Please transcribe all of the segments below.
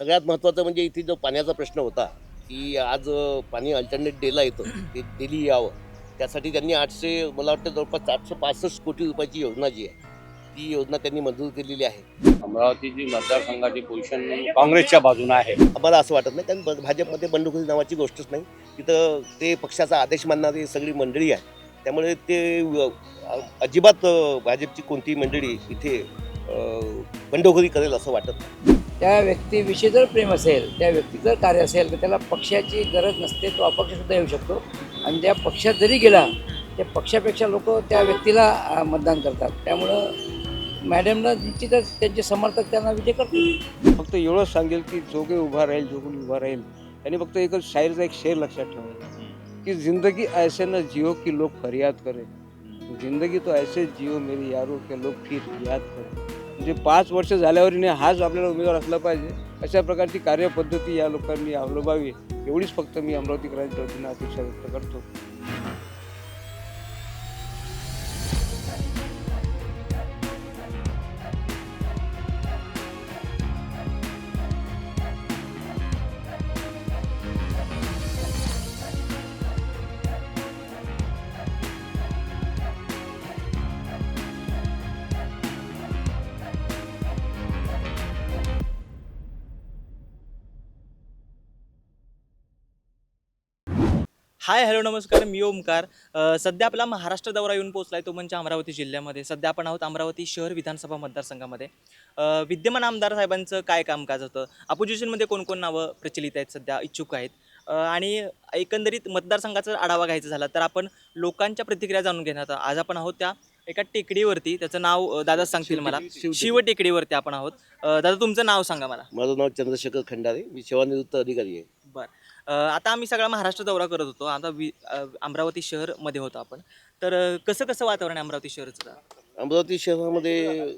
सगळ्यात महत्त्वाचं म्हणजे इथे जो पाण्याचा प्रश्न होता की आज पाणी अल्टरनेट डेला येतं ते डेली यावं. त्यासाठी त्यांनी आठशे मला वाटतं जवळपास आठशे पासष्ट कोटी रुपयाची योजना जी आहे ती योजना त्यांनी मंजूर केलेली आहे. अमरावतीची मतदारसंघाची पोझिशन काँग्रेसच्या बाजून आहे. आम्हाला असं वाटत नाही कारण भाजपमध्ये बंडखोरी नावाची गोष्टच नाही. तिथं ते पक्षाचा आदेश मानणारी सगळी मंडळी आहे त्यामुळे ते अजिबात भाजपची कोणतीही मंडळी इथे बंडखोरी करेल असं वाटत नाही. त्या व्यक्तीविषयी जर प्रेम असेल त्या व्यक्तीचं जर कार्य असेल तर त्याला पक्षाची गरज नसते तो अपक्षसुद्धा येऊ शकतो. आणि त्या पक्षात जरी गेला त्या पक्षापेक्षा लोक त्या व्यक्तीला मतदान करतात. त्यामुळं मॅडमला निश्चितच त्यांचे समर्थक त्यांना विजय करतील. फक्त एवढंच सांगेल की जो काही उभा राहील जो कोणी उभा राहील त्यांनी फक्त एकच शायरचा एक शेर लक्षात ठेवा की जिंदगी ऐसे न जियो की लोग फरियाद करे. जिंदगी तो ऐसे जियो मेरी यारो के लोग फिर याद करे. म्हणजे पाच वर्ष झाल्यावर हाच आपल्याला उमेदवार असला पाहिजे अशा प्रकारची कार्यपद्धती या लोकांनी अवलंबावी. एवढीच फक्त मी अमरावतीकरांच्या वतीनं अपेक्षा व्यक्त करतो. हाय हॅलो नमस्कार मी ओमकार. अ, सध्या आपला महाराष्ट्र दौरा येऊन पोहोचलाय तो म्हणजे अमरावती जिल्ह्यामध्ये. सध्या आपण आहोत अमरावती शहर विधानसभा मतदारसंघामध्ये. अ, विद्यमान आमदार साहेबांचं काय कामकाज होतं? अपोजिशनमध्ये कोण कोण नावं प्रचलित आहेत सध्या? इच्छुक आहेत. अ, आणि एकंदरीत मतदारसंघाचा आढावा घ्यायचा झाला तर आपण लोकांच्या प्रतिक्रिया जाणून घेणार आहोत. आज आपण आहोत त्या एका टेकडीवरती. त्याचं नाव अ, दादा सांगतील मला. शिव टेकडीवरती आपण आहोत. अ, दादा तुमचं नाव सांगा मला. माझं नाव चंद्रशेखर खंडारे. मी सेवानिवृत्त अधिकारी आहे. बरं. अ, आता आम्ही सगळा महाराष्ट्र दौरा करत होतो. आता वि अ, अमरावती शहरमध्ये होतो आपण. तर अ, कसं कसं वातावरण आहे अमरावती शहरचं? अमरावती शहरामध्ये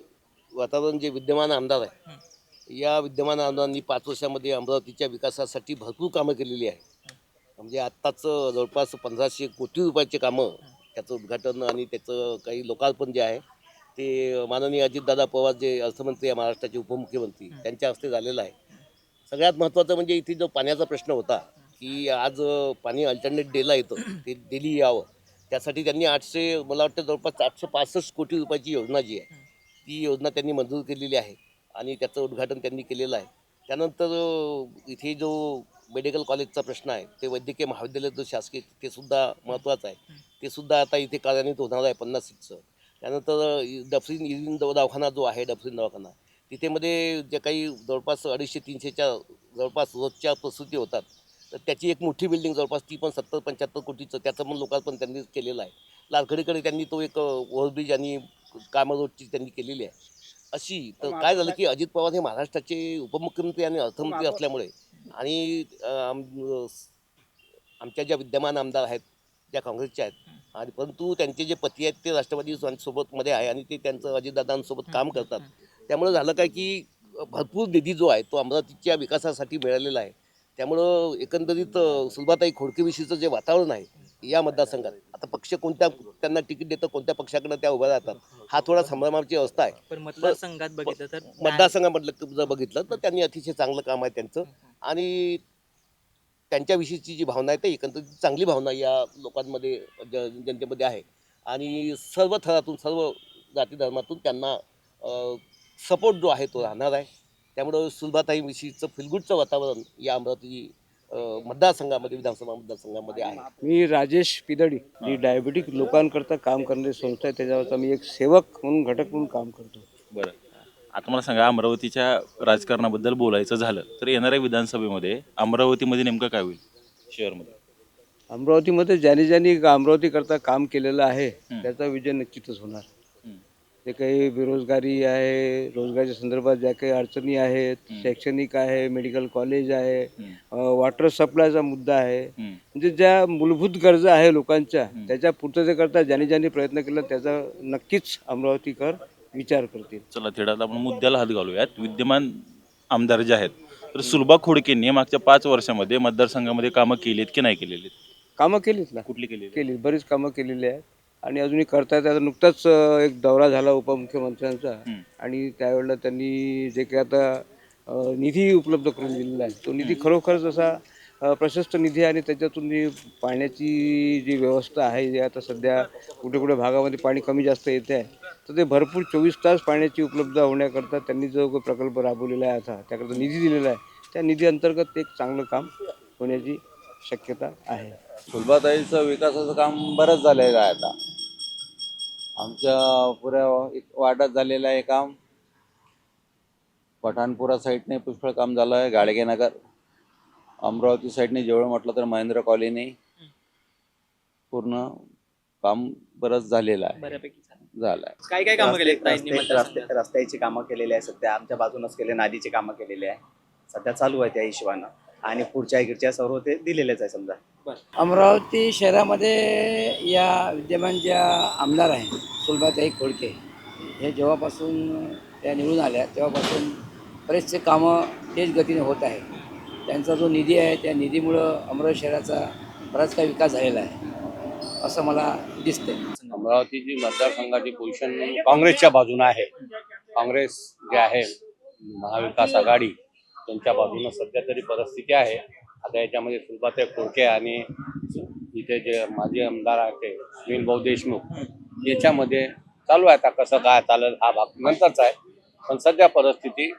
वातावरण जे विद्यमान आमदार आहे या विद्यमान आमदारांनी पाच वर्षामध्ये अमरावतीच्या विकासासाठी भरपूर कामं केलेली आहे म्हणजे आत्ताच जवळपास पंधराशे कोटी रुपयाचे कामं त्याचं उद्घाटन आणि त्याचं काही लोकार्पण जे आहे ते माननीय अजितदादा पवार जे अर्थमंत्री आहे महाराष्ट्राचे उपमुख्यमंत्री त्यांच्या हस्ते झालेलं आहे. सगळ्यात महत्त्वाचं म्हणजे इथे जो पाण्याचा प्रश्न होता की आज पाणी अल्टरनेट डेला येतं. ते डेली यावं. त्यासाठी त्यांनी आठशे मला वाटतं जवळपास आठशे पासष्ट कोटी रुपयाची योजना जी आहे ती योजना त्यांनी मंजूर केलेली आहे आणि त्याचं उद्घाटन त्यांनी केलेलं आहे. त्यानंतर इथे जो मेडिकल कॉलेजचा प्रश्न आहे ते वैद्यकीय महाविद्यालय जो शासकीय ते सुद्धा महत्त्वाचं आहे. ते सुद्धा आता इथे कार्यान्वित होणार आहे पन्नास सीटचं त्यानंतर डफरीन इरिन दव- दवाखाना जो आहे डफरीन दवाखाना तिथे मध्ये जे काही जवळपास अडीचशे तीनशेच्या जवळपास रोजच्या प्रसूती होतात. तर त्याची एक मोठी बिल्डिंग जवळपास ती पण सत्तर पंच्याहत्तर कोटीचं त्याचं पण लोकार्पण त्यांनी केलेलं आहे. लालखडीकडे त्यांनी तो एक ओव्हरब्रिज आणि कामं रोडची त्यांनी केलेली आहे. अशी तर काय झालं की अजित पवार हे महाराष्ट्राचे उपमुख्यमंत्री आणि अर्थमंत्री असल्यामुळे आणि आमच्या ज्या विद्यमान आमदार आहेत ज्या काँग्रेसच्या आहेत आणि परंतु त्यांचे जे पती आहेत ते राष्ट्रवादी सोबत मध्ये आहे आणि ते त्यांचं अजितदादांसोबत काम करतात. त्यामुळं झालं काय की भरपूर निधी जो आहे तो अमरावतीच्या विकासासाठी मिळालेला आहे. त्यामुळं एकंदरीत सुलभाताई खोडकेविषयीचं जे वातावरण आहे या मतदारसंघात आता पक्ष कोणत्या त्यांना तिकीट देतं कोणत्या पक्षाकडनं त्या उभ्या राहतात हा थोडा संभ्रमाची अवस्था आहे. पण मतदारसंघात बघितलं तर मतदारसंघामधलं जर बघितलं तर त्यांनी अतिशय चांगलं काम आहे त्यांचं. आणि त्यांच्याविषयीची जी भावना आहे ते एकंदरीत चांगली भावना या लोकांमध्ये जनतेमध्ये आहे. आणि सर्व थरातून सर्व जाती धर्मातून त्यांना सपोर्ट जो आहे तो राहणार आहे. त्यामुळं सुलभाताईविषयीचं फिलगुडचं वातावरण या अमरावती मतदारसंघामध्ये विधानसभा मतदारसंघामध्ये आहे. मी राजेश पिदडी जी डायबेटिक लोकांकरता काम करणारी संस्था आहे. त्याच्यावरचा मी एक सेवक म्हणून घटक म्हणून काम करतो बरं. आता मला सांगा अमरावतीच्या राजकारणाबद्दल बोलायचं झालं तर येणाऱ्या विधानसभेमध्ये अमरावतीमध्ये नेमकं काय होईल? शहरमध्ये. अमरावतीमध्ये ज्यांनी ज्यांनी अमरावतीकरता काम केलेलं आहे त्याचा विजय निश्चितच होणार. जे काही बेरोजगारी आहे रोजगाराच्या संदर्भात ज्या काही अडचणी आहेत शैक्षणिक आहे मेडिकल कॉलेज आहे. वॉटर सप्लायचा मुद्दा आहे. म्हणजे ज्या मूलभूत गरजा आहे लोकांच्या त्याच्या पूर्ततेकरता ज्यांनी ज्यांनी प्रयत्न केला त्याचा नक्कीच अमरावतीकर विचार करतील. चला थेटात आपण मुद्द्याला हात घालूयात. विद्यमान आमदार जे आहेत तर सुलभा खोडकेंनी मागच्या पाच वर्षामध्ये मतदारसंघामध्ये कामं केलीत की नाही केलेली कामं केलीत ना. कुठली केलेली? केली बरीच कामं केलेली आहेत. आणि अजूनही करतायत आता नुकताच एक दौरा झाला उपमुख्यमंत्र्यांचा. आणि त्यावेळेला त्यांनी जे काही आता निधी उपलब्ध करून दिलेला आहे तो निधी खरोखरच असा प्रशस्त निधी आहे आणि त्याच्यातून जी पाण्याची जी व्यवस्था आहे जी आता सध्या कुठे कुठे भागामध्ये पाणी कमी जास्त येते आहे तर ते भरपूर चोवीस तास पाण्याची उपलब्ध होण्याकरता त्यांनी जो काही प्रकल्प राबवलेला आहे आता त्याकरता निधी दिलेला आहे. त्या निधी अंतर्गत एक चांगलं काम होण्याची शक्यता आहे. फुलबाताईचं विकासाचं काम बरंच झालेलं आहे आता. आमच्या पुऱ्या वार्डात झालेलं आहे काम. पठाणपुरा साईडने पुष्कळ काम झालं आहे गाडगेनगर अमरावती साईडने जेवढं म्हटलं तर महेंद्र कॉलनी. पूर्ण काम बरंच झालेलं आहे. बऱ्यापैकी झालं. झालं आहे. काय काय कामं केली रस्ते- रस्ते- रस्ते- रस्त्याची कामं केलेली आहे सध्या. आमच्या बाजूनच केले नादीची कामं केलेली आहे. सध्या चालू आहे त्या हिशोबानं. आणि पुढच्या इकडच्या सर्व ते दिलेलेच आहे समजा. अमरावती शहरामध्ये या विद्यमान ज्या आमदार आहेत सुलभाताई खोडके हे जेव्हापासून त्या निवडून आल्या तेव्हापासून बरेचसे कामं तेच गतीने होत आहे त्यांचा जो निधी आहे त्या निधीमुळं अमरावती शहराचा बराच काही विकास झालेला आहे असं मला दिसते अमरावतीची मतदारसंघाची पोझिशन काँग्रेसच्या बाजूने आहे. काँग्रेस जे आहे महाविकास आघाडी त्यांच्या बाजूने सध्या तरी परिस्थिती आहे. आता याच्यामध्ये सुलभाताई खोडके आणि इथे जे माजी आमदार आहेत ते सुनील भाऊ देशमुख याच्यामध्ये चालू आहे. आता कसं काय चालेल हा भाग नंतरचा आहे. पण सध्या परिस्थिती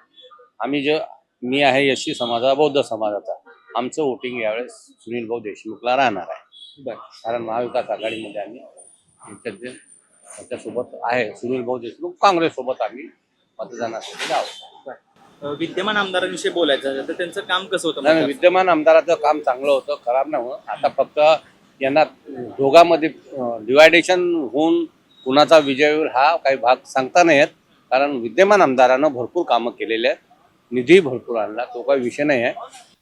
आम्ही जे मी आहे यशी समाजा बौद्ध समाजाचा. आमचं वोटिंग यावेळेस सुनील भाऊ देशमुखला राहणार आहे. कारण महाविकास आघाडीमध्ये आम्ही त्यांच्या त्यांच्यासोबत आहे सुनील भाऊ देशमुख काँग्रेस सोबत आम्ही मतदानासाठी आहोत. विद्यमान आमदारांविषयी बोलायचं झालं तर त्यांचं काम कसं होतं नाही, विद्यमान आमदाराचं काम चांगलं होतं खराब नाही होत. आता फक्त यांना दोघांमध्ये डिवायडेशन होऊन कुणाचा विजय होईल हा काही भाग सांगता नाही येत. कारण विद्यमान आमदारानं भरपूर कामं केलेले आहेत. निधी भरपूर आणला तो काही विषय नाही आहे.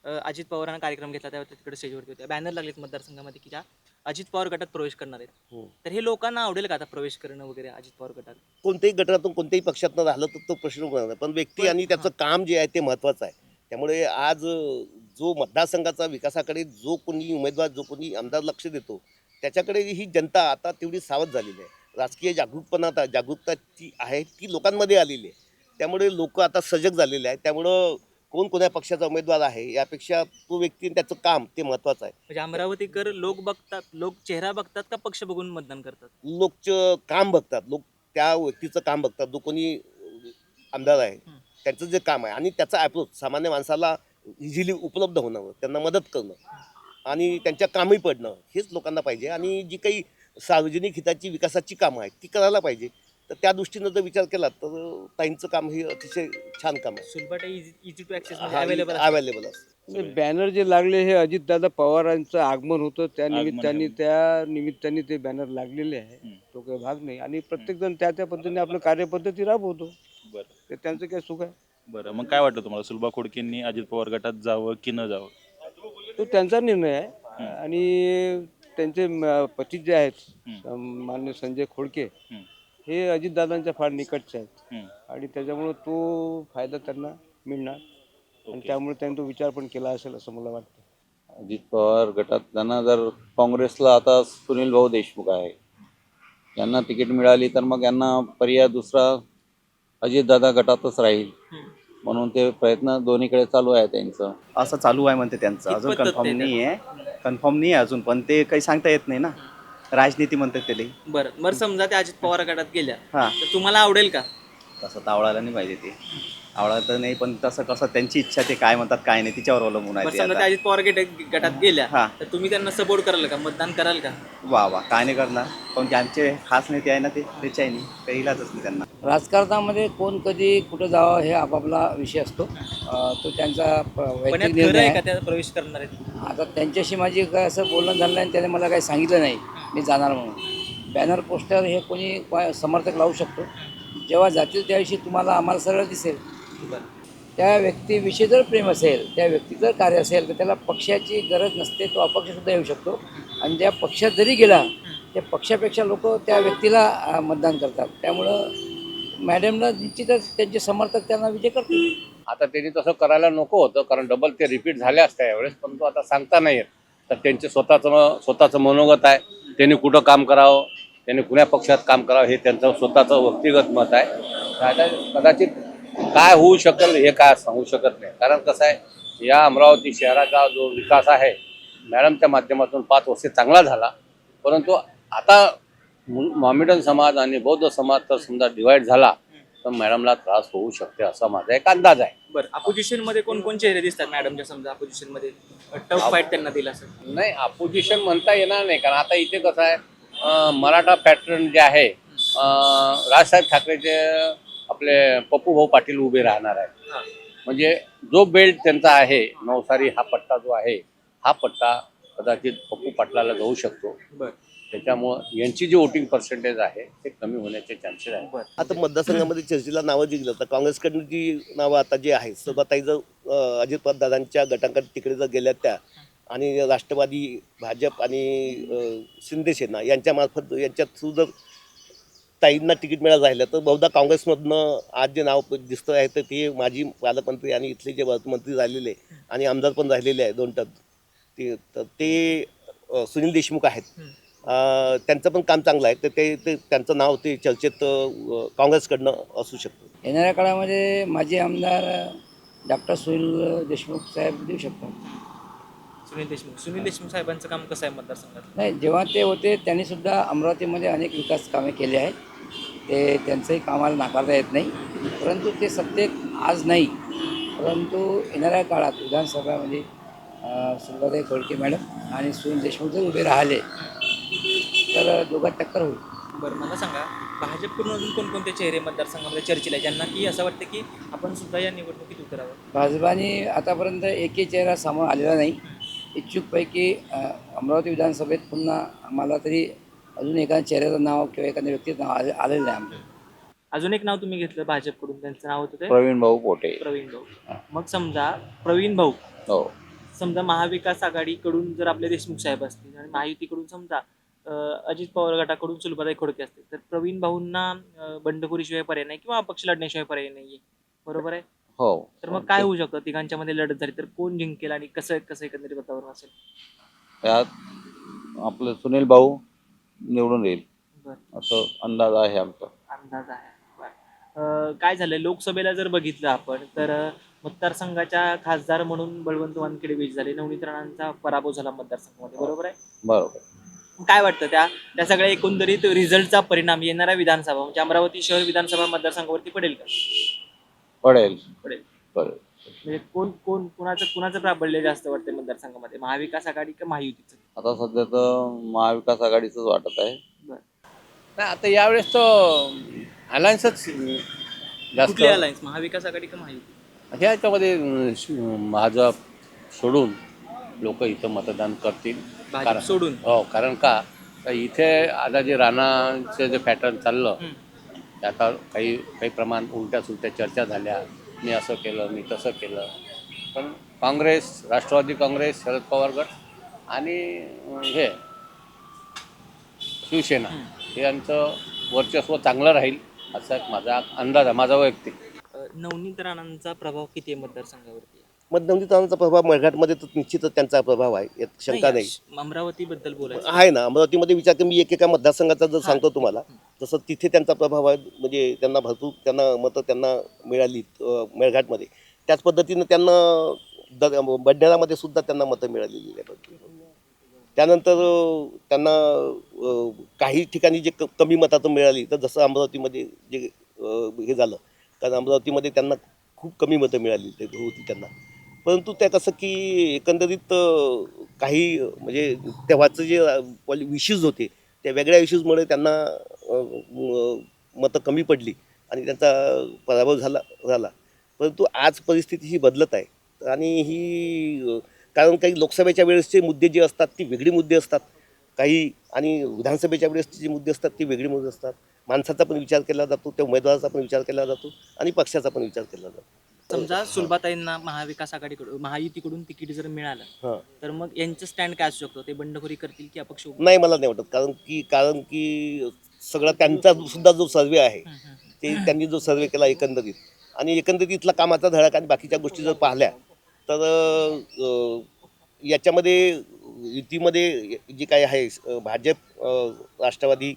अ, अजित पवारांना कार्यक्रम घेतला त्यावेळी तिकडे स्टेजवरती होते. बॅनर लागलेत मतदारसंघामध्ये की त्या अजित पवार गटात प्रवेश करणार आहेत. हो. तर हे लोकांना आवडेल का आता प्रवेश करणं वगैरे अजित पवार गटात? कोणत्याही गटातून कोणत्याही पक्षातनं झालं तर तो प्रश्न होणार पण व्यक्ती आणि त्याचं काम जे आहे ते महत्त्वाचं आहे. त्यामुळे आज जो मतदारसंघाचा विकासाकडे जो कोणी उमेदवार जो कोणी आमदार लक्ष देतो त्याच्याकडे ही जनता आता तेवढी सावध झालेली आहे. राजकीय जागरूकपणा आता जागरूकता जी आहे ती लोकांमध्ये आलेली आहे. त्यामुळे लोक आता सजग झालेले आहेत. त्यामुळं कोण कोण्या पक्षाचा उमेदवार आहे यापेक्षा तो व्यक्ती आणि त्याचं काम ते महत्त्वाचं आहे. म्हणजे अमरावतीकर लोक बघतात लोक चेहरा बघतात का पक्ष बघून मतदान करतात? लोकचं काम बघतात लोक त्या व्यक्तीचं काम बघतात जो कोणी आमदार आहे हं. त्यांचं जे काम आहे आणि त्याचा अप्रोच सामान्य माणसाला इझिली उपलब्ध होणं त्यांना मदत करणं आणि त्यांच्या कामही पडणं हेच लोकांना पाहिजे आणि जी काही सार्वजनिक हिताची विकासाची कामं आहेत ती करायला पाहिजे. तर त्या दृष्टीनं जर विचार केला तर ताईंचं काम हे अतिशय छान काम आहे. सुलभाट easy to access available available असतं. म्हणजे बॅनर जे लागले हे अजितदादा पवारांचं आगमन होतं. त्या निमित्ताने त्या निमित्ताने ते बॅनर लागलेले आहे. तो काही भाग नाही. आणि प्रत्येक जण त्या त्या पद्धतीने आपलं कार्यपद्धती राबवतो. बरं. ते त्यांचं काय सुख आहे? बरं मग काय वाटतं तुम्हाला? सुलभा खोडकेंनी अजित पवार गटात जावं की न जावं? तो त्यांचा निर्णय आहे. आणि त्यांचे म- पती जे आहेत. मान्य संजय खोडके. हे अजितदादांच्या फार निकटचे आहेत. हम्म. आणि त्याच्यामुळं तो फायदा त्यांना मिळणार. आणि. त्यामुळे त्यांनी तो विचार पण केला असेल असं मला वाटतं. अजित पवार गटात त्यांना जर काँग्रेसला आता सुनील भाऊ देशमुख आहे. यांना तिकीट मिळाली तर मग यांना पर्याय दुसरा अजितदादा गटातच राहील. म्हणून ते प्रयत्न दोन्हीकडे चालू आहे त्यांचं. असं चालू आहे म्हणते त्यांचं. अजून कन्फर्म नाही आहे कन्फर्म नाही आहे अजून पण ते काही सांगता येत नाही ना. राजनीती म्हणतात त्याला. बरं बरं समजा त्या अजित पवार गटात गेल्या हा. तर तुम्हाला आवडेल का? तसं आवडायला नाही पाहिजे ते. आवडायला तर नाही पण तसं कसं त्यांची इच्छा ते काय म्हणतात काय नाही तिच्यावर अवलंबून आहे बरं ते समजा त्या आता. अजित पवार गट- गटात गेल्या हा. तर तुम्ही त्यांना सपोर्ट कराल का? मतदान कराल का? वा वा काय नाही करणार. पण की आमचे खास नेते आहे ना ते त्याचे आहे नाही. काही इलाजच नाही त्यांना. राजकारणामध्ये कोण कधी कुठं जावं हे आपापला विषय असतो. अं, तो त्यांचा प- पण वैयक्तिक यात खरं निर्णय आहे आहे. का त्या प्रवेश करणार आहेत? आता त्यांच्याशी माझी काय असं बोलणं झालं नाही आणि त्याने मला काही सांगितलं नाही. मी जाणार म्हणून. बॅनर पोस्टर हे कोणी कोण- समर्थक लावू शकतो. जेव्हा जातील त्याविषयी तुम्हाला आम्हाला सरळ दिसेल. त्या व्यक्तीविषयी जर प्रेम असेल त्या व्यक्तीचं जर कार्य असेल तर त्याला पक्षाची गरज नसते तो अपक्षसुद्धा येऊ शकतो. आणि ज्या पक्षात जरी गेला त्या पक्षापेक्षा लोक त्या व्यक्तीला मतदान करतात. त्यामुळं मॅडमला निश्चितच त्यांचे समर्थक त्यांना विजय करतील. आता त्यांनी तसं करायला नको होतं कारण डबल ते रिपीट झाले असते यावेळेस पण तो आता सांगता नाही येत. तर त्यांचे स्वतःचं स्वतःचं मनोगत आहे. त्यांनी कुठं काम करावं? त्यांनी कुण्या पक्षात काम करावं? हे त्यांचं स्वतःचं व्यक्तिगत मत आहे. आता कदाचित काय होऊ शकेल हे काय सांगू शकत नाही. कारण कसं आहे या अमरावती शहराचा जो विकास आहे मॅडमच्या माध्यमातून पाच वर्ष चांगला झाला. परंतु आता मॉमेडन समाज आणि बौद्ध समाज तर समजा डिवाइड झाला तर मॅडमला त्रास होऊ शकते असा माझा एक अंदाज आहे. बरं अपोजिशनमध्ये कोण कोण चेहरे दिसतात मॅडमच्या समजा अपोजिशनमध्ये टफ फाईट त्यांना दिला असेल नाही अपोजिशन म्हणता येणार नाही कारण आता इथे कसं आहे मराठा पॅटर्न जे आहे राजसाहेब ठाकरेचे आपले पप्पू भाऊ पाटील उभे राहणार आहेत. म्हणजे जो बेल्ट त्यांचा आहे नवसारी हा पट्टा जो आहे हा पट्टा कदाचित पप्पू पाटलाला जाऊ शकतो. बरं. त्याच्यामुळं यांची जी वोटिंग पर्सेंटेज आहे ते कमी होण्याचे चान्सेस आहे आता मतदारसंघामध्ये चर्चेला नावं जी गेलं तर काँग्रेसकडनं जी नावं आता जी आहेत सभाताई जर अजित दादांच्या गटाकडे तिकडे जर गेल्या त्या आणि राष्ट्रवादी भाजप आणि शिंदे सेना यांच्यामार्फत यांच्या थ्रू जर ताईंना तिकीट मिळालं राहिलं तर बहुधा काँग्रेसमधनं आज जे नाव दिसतं आहे तर ते माजी पालकमंत्री आणि इथले जे मंत्री राहिलेले आणि आमदार पण राहिलेले आहे दोन टप ते तर ते सुनील देशमुख आहेत. त्यांचं पण काम चांगलं आहे तर ते ते त्यांचं नाव ते चर्चेत काँग्रेसकडनं असू शकतं. येणाऱ्या काळामध्ये माजी आमदार डॉक्टर सुनील देशमुख साहेब देऊ शकतात. सुनील देशमुख. सुनील देशमुख साहेबांचं काम कसं आहे मतदारसंघात? नाही जेव्हा ते होते त्यांनी सुद्धा अमरावतीमध्ये अनेक विकास कामे केले आहेत. ते त्यांचंही कामाला नाकारता येत नाही. परंतु ते सत्तेत आज नाही. परंतु येणाऱ्या काळात विधानसभामध्ये सुलभाताई खोडके मॅडम आणि सुनील देशमुख जर उभे राहिले तर दोघात टक्कर होईल. बरं मला सांगा भाजपकडून अजून कोणकोणते चेहरे मतदारसंघामध्ये चर्चेला आहे ज्यांना की असं वाटतं की आपण सुद्धा या निवडणुकीत उतरावं? भाजपाने आतापर्यंत एकही चेहरा समोर आलेला नाही. इच्छुकपैकी अ, अमरावती विधानसभेत पुन्हा आम्हाला तरी अजून एका चेहऱ्याचं नाव किंवा एखाद्या व्यक्तीचं नाव आले आलेलं नाही आमच्या. अजून एक नाव तुम्ही घेतलं भाजपकडून त्यांचं नाव होतं ते? प्रवीण भाऊ पोटे. प्रवीण भाऊ. मग समजा प्रवीण भाऊ. हो. समजा महाविकास आघाडीकडून जर आपले देशमुख साहेब असतील आणि महायुतीकडून समजा अं, अजित पवार गटाकडून सुलभाताई खोडके असतील तर प्रवीण भाऊंना अं, बंडखोरीशिवाय पर्याय नाही किंवा अपक्ष लढण्याशिवाय पर्याय नाहीये. बरोबर आहे? हो. तर मग काय होऊ शकतं? तिघांच्या मध्ये लढत झाली तर कोण जिंकेल आणि कसं कसं एकंदरीत वातावरण असेल? त्यात आपलं सुनील भाऊ निवडून येईल. बरं. असं अंदाज आहे आमचा. अंदाज आहे. बरं. अं, काय झालं? लोकसभेला जर बघितलं आपण तर अं, मतदारसंघाच्या खासदार म्हणून बळवंत वानखेडे विजयी झाले. नवनीत राणांचा पराभव झाला मतदारसंघामध्ये बरोबर आहे? बरोबर. काय वाटतं त्या त्या सगळ्या एकंदरीत रिझल्टचा परिणाम येणाऱ्या विधानसभा म्हणजे अमरावती शहर विधानसभा मतदारसंघावरती पडेल का? पडेल. पडेल. म्हणजे कोण कोण कुणाचं कुणाचं प्राबल्य जास्त वाटतं मतदारसंघामध्ये? महाविकास आघाडी का महायुतीचं? आता सध्या तर महाविकास आघाडीच वाटत आहे. नाही आता यावेळेस तर अलायन्सच जास्त. कुठली अलायन्स? महाविकास आघाडी का महायुती? ह्याच्यामध्ये अं, श- भाजप सोडून लोक इथं मतदान करतील. भाजप कारण- सोडून? हो कारण का? तर इथे आता जे राणाचं जे पॅटर्न चाललं. आता काही काही प्रमाण उलट्या सुलट्या चर्चा झाल्या. मी असं केलं मी तसं केलं. पण काँग्रेस राष्ट्रवादी काँग्रेस शरद पवार गट आणि हे शिवसेना हे यांचं वर्चस्व चांगलं राहील असा एक माझा अंदाज आहे माझा वैयक्तिक. नवनीतराणांचा नवनीत राणांचा प्रभाव किती आहे मतदारसंघावरती? मतदानचा प्रभाव मराठमध्ये तर निश्चितच त्यांचा प्रभाव आहे. यात शंका नाही. अमरावती बद्दल बोलायचं. आहे ना अमरावतीमध्ये विचार कर मी एकेका मतदारसंघाचा जर सांगतो तुम्हाला तसं तिथे त्यांचा प्रभाव आहे म्हणजे त्यांना भरपूर त्यांना मतं त्यांना मिळाली मेळघाटमध्ये त्याच पद्धतीनं त्यांना द बंडारामध्ये सुद्धा त्यांना मतं मिळालेली आहे त्यानंतर त्यांना काही ठिकाणी जे क कमी मताचं मिळाली तर जसं अमरावतीमध्ये जे हे झालं कारण अमरावतीमध्ये त्यांना खूप कमी मतं मिळाली ते होती त्यांना. परंतु त्या कसं की एकंदरीत काही म्हणजे तेव्हाचं जे विशूज होते त्या वेगळ्या इश्यूजमुळे त्यांना मतं कमी पडली आणि त्यांचा पराभव झाला झाला. परंतु आज परिस्थिती ही बदलत आहे. आणि ही कारण काही लोकसभेच्या वेळेसचे मुद्दे जे असतात ती वेगळी मुद्दे असतात. काही आणि विधानसभेच्या वेळेसचे जे मुद्दे असतात ती वेगळी मुद्दे असतात. माणसाचा पण विचार केला जातो त्या उमेदवाराचा पण विचार केला जातो आणि पक्षाचा पण विचार केला जातो. समजा सुलभाताईंना महाविकास आघाडीकडून महायुतीकडून तिकीट जर मिळालं हां तर मग यांचं स्टँड काय असू शकतो ते बंडखोरी करतील की अपक्ष उभे? नाही मला नाही वाटत कारण की कारण की सगळा त्यांचा सुद्धा जो सर्वे आहे हं, हं. ते त्यांनी जो सर्वे केला एकंदरीत आणि एकंदरीतला कामाचा धडक आणि बाकीच्या गोष्टी जर पाहिल्या तर अं, याच्यामध्ये युतीमध्ये जी काय आहे अं, भाजप अं, राष्ट्रवादी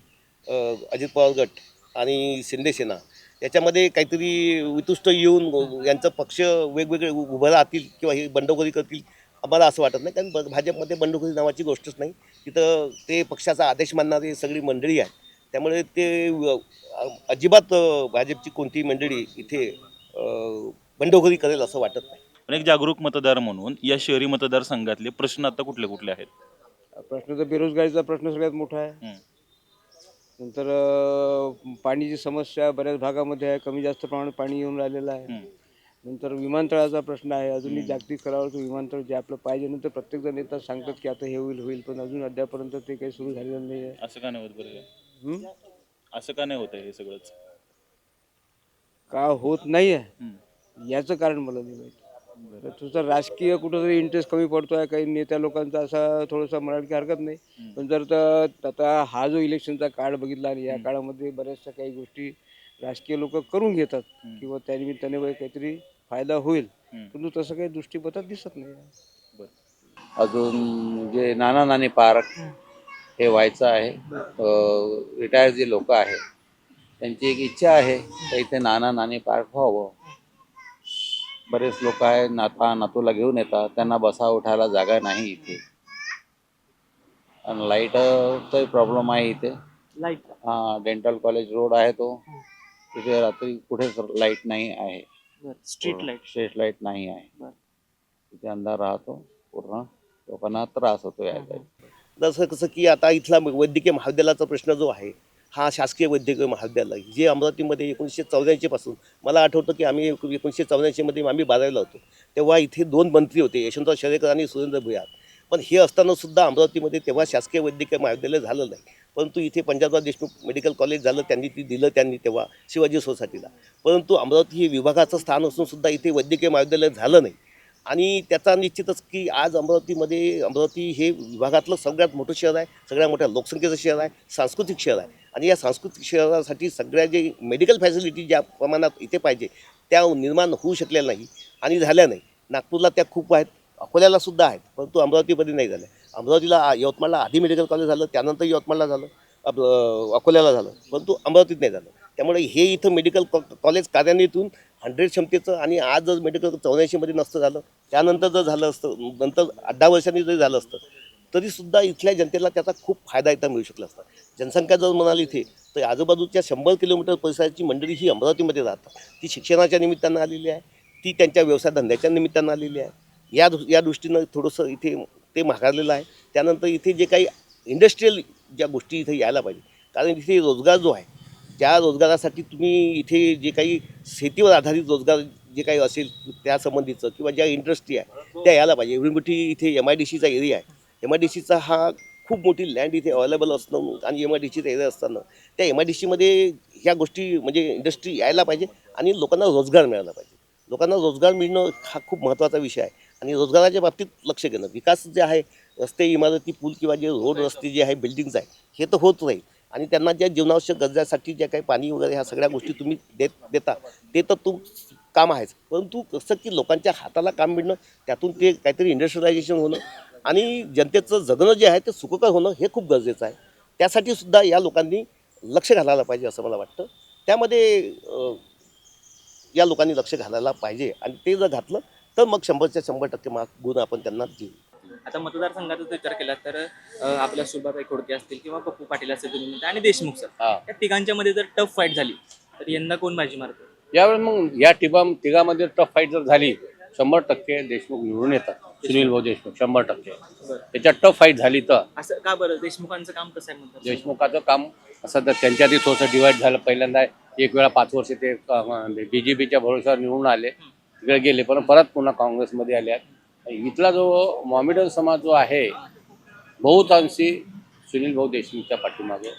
अं, अजित पवार गट आणि शिंदे सेना त्याच्यामध्ये काहीतरी वितुष्ट येऊन यांचं पक्ष वेगवेगळे उ- उभं राहतील किंवा हे बंडखोरी करतील आम्हाला असं वाटत नाही. कारण ब- भाजपमध्ये बंडखोरी नावाची गोष्टच नाही. तिथं ते पक्षाचा आदेश मानणारी सगळी मंडळी आहे त्यामुळे ते अजिबात भाजपची कोणतीही मंडळी इथे बंडखोरी करेल असं वाटत नाही. पण एक जागरूक मतदार म्हणून या शहरी मतदारसंघातले प्रश्न आता कुठले कुठले आहेत? प्रश्न तर बेरोजगारीचा प्रश्न सगळ्यात मोठा आहे. नंतर अं, पाण्याची समस्या बऱ्याच भागामध्ये आहे. कमी जास्त प्रमाणात पाणी येऊन राहिलेलं आहे. नंतर विमानतळाचा प्रश्न आहे. अजूनही जागतिक स्तरावरचं विमानतळ जे आपलं पाहिजे नंतर प्रत्येकजण येतात सांगतात की आता हे होईल होईल पण अजून अद्यापर्यंत ते काही सुरू झालेलं नाही आहे असं का नाही होत बरं? असं का नाही होत हे सगळंच? का होत नाही आहे. याचं कारण मला नाही माहिती. तर तुझं राजकीय कुठंतरी इंटरेस्ट कमी पडतो आहे काही नेत्या लोकांचा असा थोडासा की हरकत नाही. पण जर तर आता हा जो इलेक्शनचा काळ बघितला आणि या काळामध्ये बऱ्याचशा काही गोष्टी राजकीय लोक करून घेतात. किंवा त्यानिमित्ताने वगैरे काहीतरी फायदा होईल. परंतु तसं काही दृष्टीपथात दिसत नाही अजून जे नाना नानी पार्क हे व्हायचं आहे रिटायर जे लोक आहेत त्यांची एक इच्छा आहे तर इथे नाना नानी पार्क व्हावं बरेच लोक आहे नाता नातूला घेऊन येतात त्यांना बसा उठायला जागा नाही इथे. आणि लाईटचाही प्रॉब्लेम आहे इथे. लाइट हा डेंटल कॉलेज रोड आहे तो. तिथे रात्री कुठेच लाइट नाही आहे. स्ट्रीट लाइट स्ट्रीट लाइट नाही आहे. तिथे अंधार राहतो पूर्ण लोकांना त्रास होतो यायचा जसं कसं की आता इथला वैद्यकीय महाविद्यालयाचा प्रश्न जो आहे हा शासकीय वैद्यकीय महाविद्यालय जे अमरावतीमध्ये एकोणीसशे चौऱ्याऐंशीपासून मला आठवतं की आम्ही एकोणीसशे चौऱ्याऐंशीमध्ये आम्ही बारावीला होतो. तेव्हा इथे दोन मंत्री होते यशवंतराव शेरेकर आणि सुरेंद्र भुयार. पण हे असताना सुद्धा अमरावतीमध्ये तेव्हा शासकीय वैद्यकीय महाविद्यालय झालं नाही. परंतु इथे पंजाबराव देशमुख मेडिकल कॉलेज झालं त्यांनी ती दिलं त्यांनी तेव्हा शिवाजी सोसायटीला. परंतु अमरावती हे विभागाचं स्थान असून सुद्धा इथे वैद्यकीय महाविद्यालय झालं नाही. आणि त्याचा निश्चितच की आज अमरावतीमध्ये अमरावती हे विभागातलं सगळ्यात मोठं शहर आहे सगळ्यात मोठ्या लोकसंख्येचं शहर आहे सांस्कृतिक शहर आहे. आणि या सांस्कृतिक शहरासाठी सगळ्या जे मेडिकल फॅसिलिटी ज्या प्रमाणात इथे पाहिजे त्या निर्माण होऊ शकलेल्या नाही आणि झाल्या नाही. नागपूरला त्या खूप आहेत अकोल्याला सुद्धा आहेत परंतु अमरावतीमध्ये नाही झाल्या. अमरावतीला यवतमाळला आधी मेडिकल कॉलेज झालं त्यानंतर यवतमाळला झालं अकोल्याला झालं परंतु अमरावतीत नाही झालं. त्यामुळे हे इथं मेडिकल कॉ कॉलेज कार्यान्वितून हंड्रेड क्षमतेचं आणि आज जर मेडिकल चौऱ्याऐंशीमध्ये नसतं झालं त्यानंतर जर झालं असतं नंतर आठ दहा वर्षांनी जरी झालं असतं तरीसुद्धा इथल्या जनतेला त्याचा खूप फायदा इथं मिळू शकला असता. जनसंख्या जर म्हणाल इथे तर आजूबाजूच्या शंभर किलोमीटर परिसराची मंडळी ही अमरावतीमध्ये राहतात. ती शिक्षणाच्या निमित्तानं आलेली आहे ती त्यांच्या व्यवसाय धंद्याच्या निमित्तानं आलेली आहे. या दृ या दृष्टीनं थोडंसं इथे ते माघारलेलं आहे. त्यानंतर इथे जे काही इंडस्ट्रीयल ज्या गोष्टी इथे यायला पाहिजे कारण इथे रोजगार जो आहे त्या रोजगारासाठी तुम्ही इथे जे काही शेतीवर आधारित रोजगार जे काही असेल त्यासंबंधीचं किंवा ज्या इंडस्ट्री आहे त्या यायला पाहिजे. एवढी मोठी इथे एम आय डी सीचा एरिया आहे. एम आय डी सीचा हा खूप मोठी लँड इथे अवेलेबल असणं आणि एम आय डी सीचा एरिया असताना त्या एम आय डी सीमध्ये ह्या गोष्टी म्हणजे इंडस्ट्री यायला पाहिजे आणि लोकांना रोजगार मिळाला पाहिजे. लोकांना रोजगार मिळणं हा खूप महत्त्वाचा विषय आहे. आणि रोजगाराच्या बाबतीत लक्ष घेणं विकास जे आहे रस्ते इमारती पूल किंवा जे रोड रस्ते जे आहे बिल्डिंग्स आहे हे तर होत राहील. आणि त्यांना ज्या जीवनावश्यक गरजासाठी ज्या काही पाणी वगैरे ह्या सगळ्या गोष्टी तुम्ही देत देता ते तर तू काम आहेच. परंतु कसं की लोकांच्या हाताला काम मिळणं त्यातून ते काहीतरी इंडस्ट्रियलायझेशन होणं आणि जनतेचं जगणं जे आहे ते सुखकर होणं हे खूप गरजेचं आहे. त्यासाठी सुद्धा या लोकांनी लक्ष घालायला पाहिजे असं मला वाटतं. त्यामध्ये या लोकांनी लक्ष घालायला पाहिजे आणि ते जर घातलं तर मग शंभरच्या शंभर टक्के मार्क गुण आपण त्यांना देऊ. आता मतदारसंघाचा जर विचार केला तर आपल्या सुलभाताई खोडके असतील किंवा पप्पू पाटील असतील तुम्ही म्हणता आणि देशमुख सर. हा. या तिघांच्या मध्ये जर टफ फाईट झाली तर यंदा कोण बाजी मारतो? यावेळी मग या टिबा तिघामध्ये टफ फाईट जर झाली शंभर टक्के देशमुख निवडून येतात. सुनील भाऊ देशमुख शंभर टक्के. त्याच्यात टफ फाईट झाली तर. असं का बरं? देशमुखांचं काम कसं आहे देशमुखाचं काम असं तर त्यांच्यातही थोडंसं डिवाईड झालं. पहिल्यांदा एक वेळा पाच वर्ष ते बी जे पीच्या भरोश्यावर निवडून आले. तिकडे गेले पण परत पुन्हा काँग्रेसमध्ये आले. आहेत इथला जो मॉमिडन समाज जो आहे बहुतांशी सुनील भाऊ देशमुखच्या पाठीमागे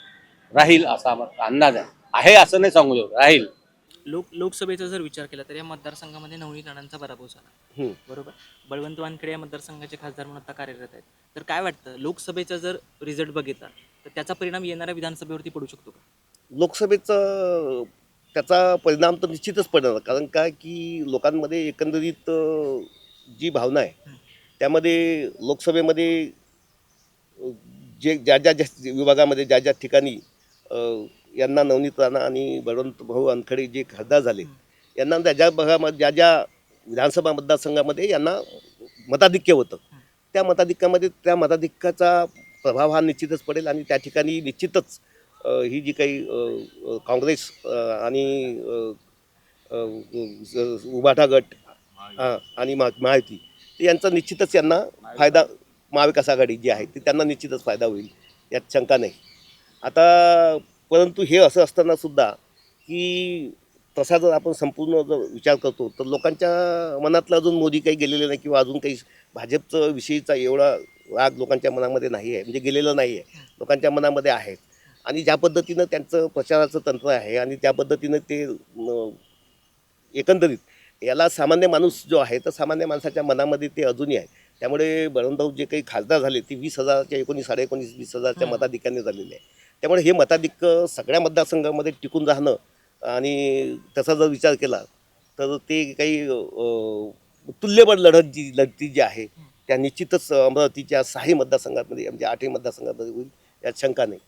राहील असा आम्हाला अंदाज आहे. आहे असं नाही सांगू शकतो. राहील. लोक लोकसभेचा जर विचार केला तर या मतदारसंघामध्ये नवनीत राणांचा पराभव झाला. बरोबर? बळवंत वानखेडे या मतदारसंघाचे खासदार म्हणून आता कार्यरत आहेत. तर काय वाटतं? लोकसभेचा जर रिझल्ट बघितला तर त्याचा परिणाम येणाऱ्या विधानसभेवरती पडू शकतो का? लोकसभेचं त्याचा परिणाम तर निश्चितच पडणार. कारण काय की लोकांमध्ये एकंदरीत जी भावना आहे त्यामध्ये लोकसभेमध्ये जे ज्या ज्या ज्या विभागामध्ये ज्या ज्या ठिकाणी यांना नवनीत राणा आणि बळवंत भाऊ अनखडे जे खासदार झाले यांना त्या ज्या भागामध्ये ज्या ज्या विधानसभा मतदारसंघामध्ये यांना मताधिक्य होतं. त्या मताधिक्यामध्ये त्या मताधिक्याचा प्रभाव हा निश्चितच पडेल आणि त्या ठिकाणी निश्चितच ही जी काही काँग्रेस आणि उभाठा गट आणि महा महायुती ते यांचा निश्चितच यांना फायदा महाविकास आघाडी जी आहे ती त्यांना निश्चितच फायदा होईल यात शंका नाही. आता परंतु हे असं असताना सुद्धा की तसा जर आपण संपूर्ण जर विचार करतो तर लोकांच्या मनातलं अजून मोदी काही गेलेले नाही किंवा अजून काही भाजपचं विषयीचा एवढा राग लोकांच्या मनामध्ये नाही आहे म्हणजे गेलेलं नाही आहे. लोकांच्या मनामध्ये आहे. आणि ज्या पद्धतीनं त्यांचं प्रचाराचं तंत्र आहे आणि त्या पद्धतीनं ते एकंदरीत याला सामान्य माणूस जो आहे तर सामान्य माणसाच्या मनामध्ये ते अजूनही आहे. त्यामुळे बळवंतभाऊ जे काही खासदार झाले ते वीस हजाराच्या एकोणीस साडे एकोणीस वीस हजारच्या मताधिक्याने झालेले आहे. त्यामुळे हे मताधिक्य सगळ्या मतदारसंघामध्ये टिकून राहणं आणि त्याचा जर विचार केला तर ते काही तुल्यबळ लढत जी लढती जी आहे त्या निश्चितच अमरावतीच्या सहाही मतदारसंघामध्ये म्हणजे आठही मतदारसंघामध्ये होईल यात शंका नाही.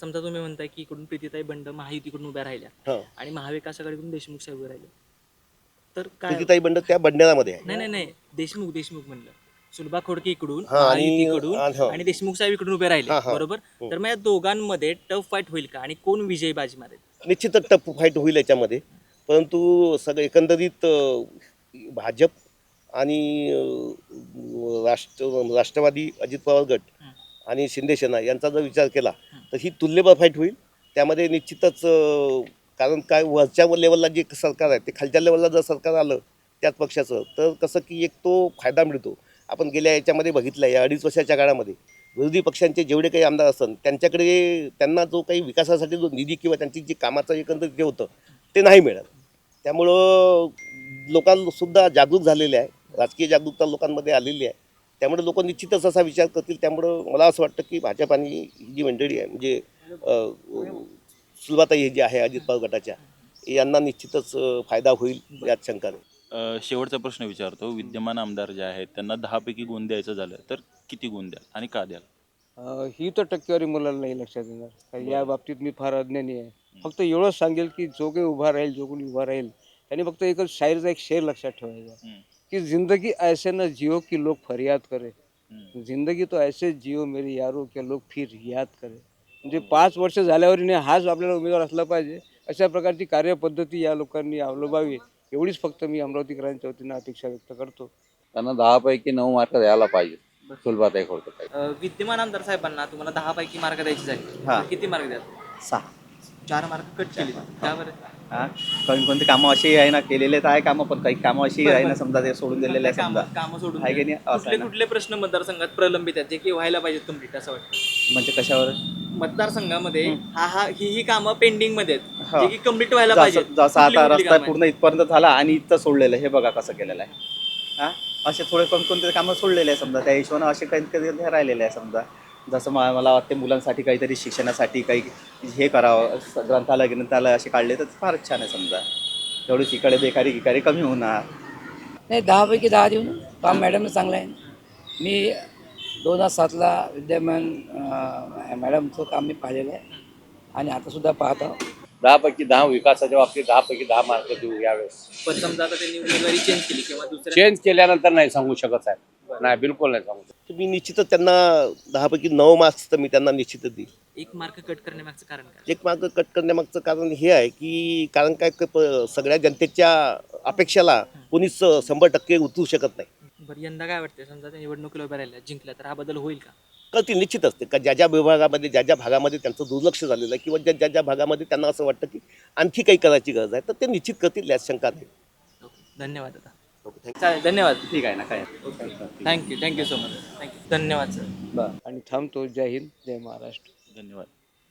समजा तुम्ही म्हणताय की इकडून प्रीतीताई बंड महायुतीकडून उभ्या राहिल्या हां. आणि महाविकास आघाडीकडून देशमुख साहेब उभे राहिले. तर काय प्रीतीताई बंड त्या बंडण्यामध्ये आहे. नाही नाही नाही. देशमुख देशमुख म्हणलं. सुलभा खोडके इकडून हा, आणि- महायुतीकडून आणि- हो. आणि देशमुख साहेब इकडून उभे राहिले हा, हा. बरोबर हो. तर मग या दोघांमध्ये टफ फाईट होईल का आणि कोण विजयी बाजी मारेल निश्चितच टफ फाईट होईल याच्यामध्ये परंतु सगळं एकंदरीत अं, भाजप आणि अं, राष्ट्र राष्ट्रवादी अजित पवार गट हं. आणि शिंदे सेना यांचा जर विचार केला तर ही तुल्यबळ फाईट होईल त्यामध्ये निश्चितच अं, कारण काय वरच्या लेवलला जे सरकार आहे ते खालच्या लेवलला जर सरकार आलं त्याच पक्षाचं तर कसं की एक तो फायदा मिळतो आपण गेल्या याच्यामध्ये बघितलं या अडीच वर्षाच्या काळामध्ये. विरोधी पक्षांचे जेवढे काही आमदार असतात त्यांच्याकडे त्यांना जो काही विकासासाठी जो निधी किंवा त्यांची जी कामाचं एकंदरीत जे होतं ते नाही मिळत. त्यामुळं लोकांसुद्धा जागरूक झालेले आहे राजकीय जागरूकता लोकांमध्ये आलेली आहे. त्यामुळे लोक निश्चितच असा विचार करतील. त्यामुळं मला असं वाटतं की भाजप आणि ही जी मंडळी आहे म्हणजे सुलभाताई जी हे जे आहे अजित पवार गटाच्या यांना निश्चितच फायदा होईल यात शंका नाही. अ, शेवटचा प्रश्न विचारतो. विद्यमान आमदार जे आहेत त्यांना दहापैकी गुण द्यायचं झालं तर किती गुण द्याल आणि का द्याल? अं, ही तर टक्केवारी मला नाही लक्षात येणार. कारण या बाबतीत मी फार अज्ञानी आहे. फक्त एवढंच सांगेल की जो काही उभा राहील जो कोणी उभा राहील त्याने फक्त एकच शायरीचा एक शेर लक्षात ठेवायचा हम्म. कि जिंदगी ऐसे न जियो की लोग फरियाद करे. हम्म. जिंदगी तो ऐसे जियो मेरे यारो के लोग फिर याद करे. म्हणजे पाच वर्ष झाल्यावरही हाच आपल्याला उमेदवार असला पाहिजे. अशा प्रकारची कार्यपद्धती या लोकांनी अवलंबावी. एवढीच फक्त मी अमरावतीकरांच्या वतीनं अपेक्षा व्यक्त करतो. त्यांना दहापैकी नऊ मार्क द्यायला पाहिजे. सुलभाताई अ, विद्यमान आमदार साहेबांना तुम्हाला दहा पैकी मार्क द्यायची झाली. हा. तर किती मार्क द्याल? सहा. चार मार्क कट केली. त्यावर हा? कोण कोणती कामं अशी आहे ना केलेले तर आहे कामं पण काही कामं अशी आहे ना समजा ते सोडून दिलेले आहे समजा. काम सोडून आहे की नाही? द्या. असं आहे कुठले ना. कुठले प्रश्न मतदारसंघात प्रलंबित आहेत जे की व्हायला पाहिजेत कंप्लीट असं वाटतं? म्हणजे कशावर? मतदारसंघामध्ये हा हा ही ही कामं पेंडिंगमध्ये आहेत हा. जे की कंप्लीट व्हायला जसं पाहिजेत. जसं आता रस्ता? पूर्ण इथपर्यंत झाला आणि इथं सोडलेलं आहे. हे बघा कसं केलेलं आहे. हा? असे थोडे कोणकोणते कामं सोडलेले आहे समजा. त्या हिशोबानं असे काही काही राहिलेले आहे समजा. जसं मला वाटते मुलांसाठी काहीतरी शिक्षणासाठी काही हे करावं. ग्रंथालय ग्रंथालय असे काढले तर फारच छान आहे समजा. तेवढीच इकडे बेकारी गिकारी कमी होणार. नाही दहापैकी दहा देऊ ना. काम मॅडमनं चांगलं आहे. मी दोन हजार सातला विद्यमान मॅडमचं काम मी पाहिलेलं आहे. आणि आतासुद्धा पाहतो. दहापैकी दहा विकासाच्या बाबतीत दहापैकी दहा मार्क देऊ यावेळेस. पण समजा आता त्यांनी उमेदवारी चेंज केली किंवा दुसऱ्या चेंज केल्यानंतर नाही सांगू शकत आहे नाही बिलकुल नाही सांगू शकत. तर मी निश्चितच त्यांना दहापैकी नऊ मार्क्स तर मी त्यांना निश्चितच देईल एक मार्क कट करण्यामागचं कारण काय? एक मार्क कट करण्यामागचं कारण हे आहे की कारण काय क- प- सगळ्या जनतेच्या अपेक्षाला कोणीच शंभर टक्के उतरू शकत नाही. बरं यंदा काय वाटतं समजा त्या निवडणुकीला उभ्या राहिल्या जिंकल्या तर हा बदल होईल का? कळतील निश्चित असते का ज्या ज्या विभागामध्ये ज्या ज्या भागामध्ये त्यांचं दुर्लक्ष झालेलं आहे किंवा ज्या ज्या ज्या भागामध्ये त्यांना असं वाटतं की आणखी काही करायची गरज आहे तर ते निश्चित करतील यात शंका नाही. ओके धन्यवाद दादा ओके. चालेल धन्यवाद. ठीक आहे ना काय? Thank you thank you so much. Thank you. धन्यवाद सर. आणि थांबतो. जय हिंद जय महाराष्ट्र. धन्यवाद.